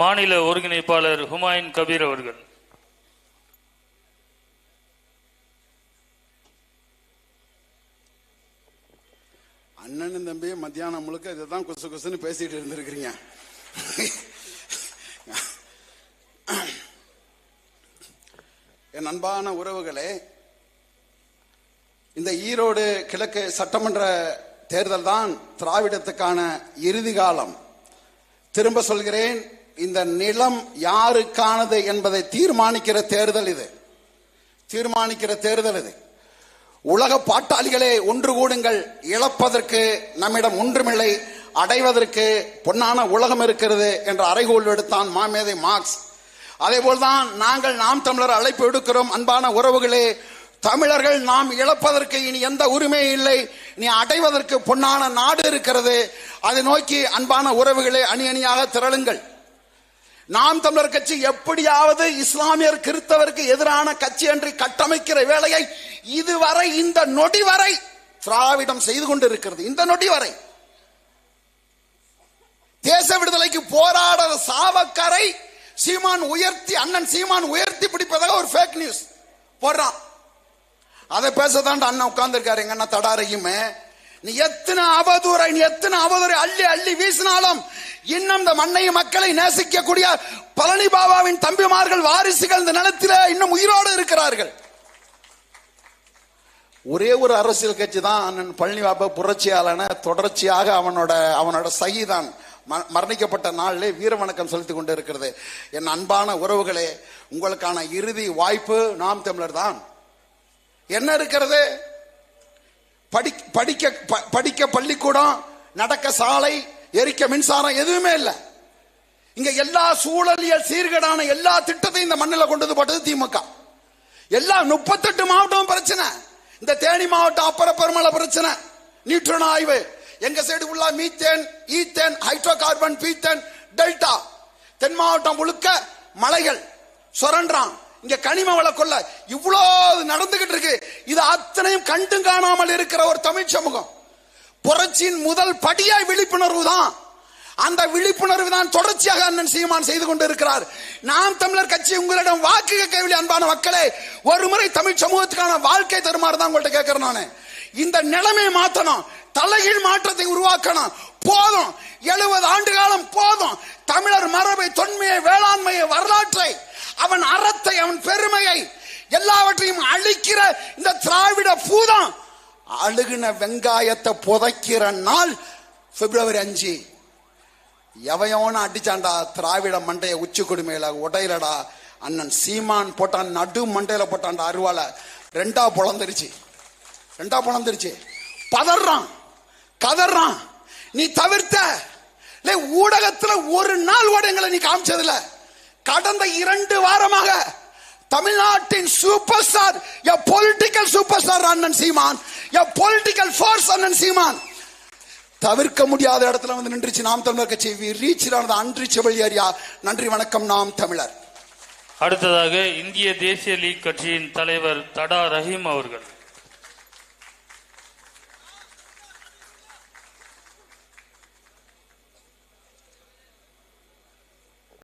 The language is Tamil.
மாநில ஒருங்கிணைப்பாளர் ஹுமாயூன் கபீர் அவர்கள். அண்ணனும் தம்பி மத்தியானம் முழுக்க இதை தான் குசு குசுன்னு பேசிட்டு இருந்திருக்கிறீங்க. என் அன்பான உறவுகளே இந்த ஈரோடு கிழக்கு சட்டமன்ற தேர்தல் தான் திராவிடத்துக்கான இறுதி காலம். திரும்ப சொல்கிறேன் இந்த நிலம் யாருக்கானது என்பதை தீர்மானிக்கிற தேர்தல் இது. தீர்மானிக்கிற தேர்தல் இது. உலக பாட்டாளிகளே ஒன்று கூடுங்கள். இழப்பதற்கு நம்மிடம் ஒன்றுமில்லை. அடைவதற்கு பொன்னான உலகம் இருக்கிறது என்ற அறைகோல் எடுத்தான் மாமேதை மார்க்ஸ். அதே போல்தான் நாங்கள் நாம் தமிழர் அழைப்பு விடுக்கிறோம் அன்பான உறவுகளே. தமிழர்கள் நாம் இழப்பதற்கு இனி எந்த உரிமை இல்லை. நீ அடைவதற்கு பொன்னான நாடு இருக்கிறது. அதை நோக்கி அன்பான உறவுகளே அணி அணியாக திரளுங்கள். நாம் தமிழர் கட்சி எப்படியாவது இஸ்லாமியர் கிறிஸ்தவருக்கு எதிரான கட்சி என்று கட்டமைக்கிற வேலையை இதுவரை இந்த நொடி வரை திராவிடம் செய்து கொண்டிருக்கிறது. இந்த நொடி வரை. தேச விடுதலைக்கு போராட சாவக்கரை சீமான் உயர்த்தி அண்ணன் சீமான் உயர்த்தி பிடிப்பதாக ஒரு ஃபேக் நியூஸ் போடுறான் அதை பேசதான் அண்ணன் உட்கார்ந்துருக்காரு. எங்க அண்ணன் தடாரையுமே. நீ எத்தனை அவதூறை நீ எத்தனை அவதூறை அள்ளி அள்ளி வீசினாலும் இன்னும் இந்த மண்ணையும் மக்களை நேசிக்கக்கூடிய பழனி பாபாவின் தம்பிமார்கள் வாரிசுகள் இந்த நிலத்தில் இன்னும் உயிரோடு இருக்கிறார்கள். ஒரே ஒரு அரசியல் கட்சி தான் அண்ணன் பழனி பாபா புரட்சியாளன தொடர்ச்சியாக அவனோட அவனோட சகிதான். ம- மரணிக்கப்பட்ட நாளிலே வீர வணக்கம் செலுத்திக் கொண்டு இருக்கிறது என் அன்பான உறவுகளே உங்களுக்கான இறுதி வாய்ப்பு நாம் தமிழர் தான். என்ன இருக்கிறது? படி படிக்க ப- படிக்க பள்ளிக்கூடம் நடக்க சாலை எரிக்க மின்சாரம் எதுவுமே இல்லை. இங்க எல்லா சூழலியல் சீர்கேடான எல்லா திட்டத்தையும் இந்த மண்ணில் கொண்டு வந்து போட்டது திமுக. எல்லா முப்பத்தெட்டு மாவட்டம் பிரச்சனை. இந்த தேனி மாவட்டம் அப்பர பெருமள பிரச்சனை. நியூட்ரன் ஆய்வு. எங்க சைடு உள்ள மீத்தேன் ஈத்தேன் ஹைட்ரோ கார்பன் பீத்தேன் டெல்டா தென் மாவட்டம் முழுக்க மலைகள் சுரண்டான் இங்க கனிம வள கொள்ள. இவ்வளோ நடந்துகிட்டு இருக்கு. இது அத்தனையும் கண்டும் காணாமல் இருக்கிற ஒரு தமிழ் சமூகம். புரட்சியின் முதல் படியாய் விழிப்புணர்வு தான். அந்த விழிப்புணர்வு தான் தொடர்ச்சியாக அண்ணன் சீமான் செய்து கொண்டிருக்கிறார் நாம் தமிழர் கட்சி உங்களிடம் வாக்கு கேட்கவில்லை அன்பான மக்களே. ஒருமுறை தமிழ் சமூகத்துக்கான வாழ்க்கை தருமாறு தான் உங்கள்கிட்ட கேட்கிறேன் நான். இந்த நிலைமை மாத்தணும். தலைகீழ் மாற்றத்தை உருவாக்கணும். போதும். எழுபது ஆண்டு காலம் போதும். தமிழர் மரபை தொன்மையை வேளாண்மையை வரலாற்றை அவன் அறத்தை அவன் பெருமையை எல்லாவற்றையும் அழிக்கிற இந்த திராவிட பூதம். அழுகின வெங்காயத்தை புதைக்கிற நாள் பிப்ரவரி அஞ்சு. எவையோன்னு அடிச்சான்டா திராவிட மண்டைய உச்சி கொடுமையில உடையிலடா. அண்ணன் சீமான் போட்டான் நடு மண்டையில போட்டான்டா அருவால ரெண்டா பொழந்துருச்சு ரெண்டா பணம் தெரிச்சு பதறான். கதறான். நீ தவிர்த்த. ஊடகத்துல ஒரு நாள் கூட எங்களை நீ காமிச்சதில்ல. கடந்த இரண்டு வாரமாக தமிழ்நாட்டின் super star a political super star அண்ணன் சீமான் எ பொலிட்டிக்கல் ஃபோர்ஸ் அண்ணன் சீமான். தவிர்க்க முடியாத இடத்துல வந்து நின்றுச்சு நாம் தமிழர் கட்சி. வி ரீச் அன்ரீச்சபிள் ஏரியா நன்றி வணக்கம் நாம் தமிழர். அடுத்ததாக இந்திய தேசிய லீக் கட்சியின் தலைவர் தடா ரஹீம் அவர்கள்.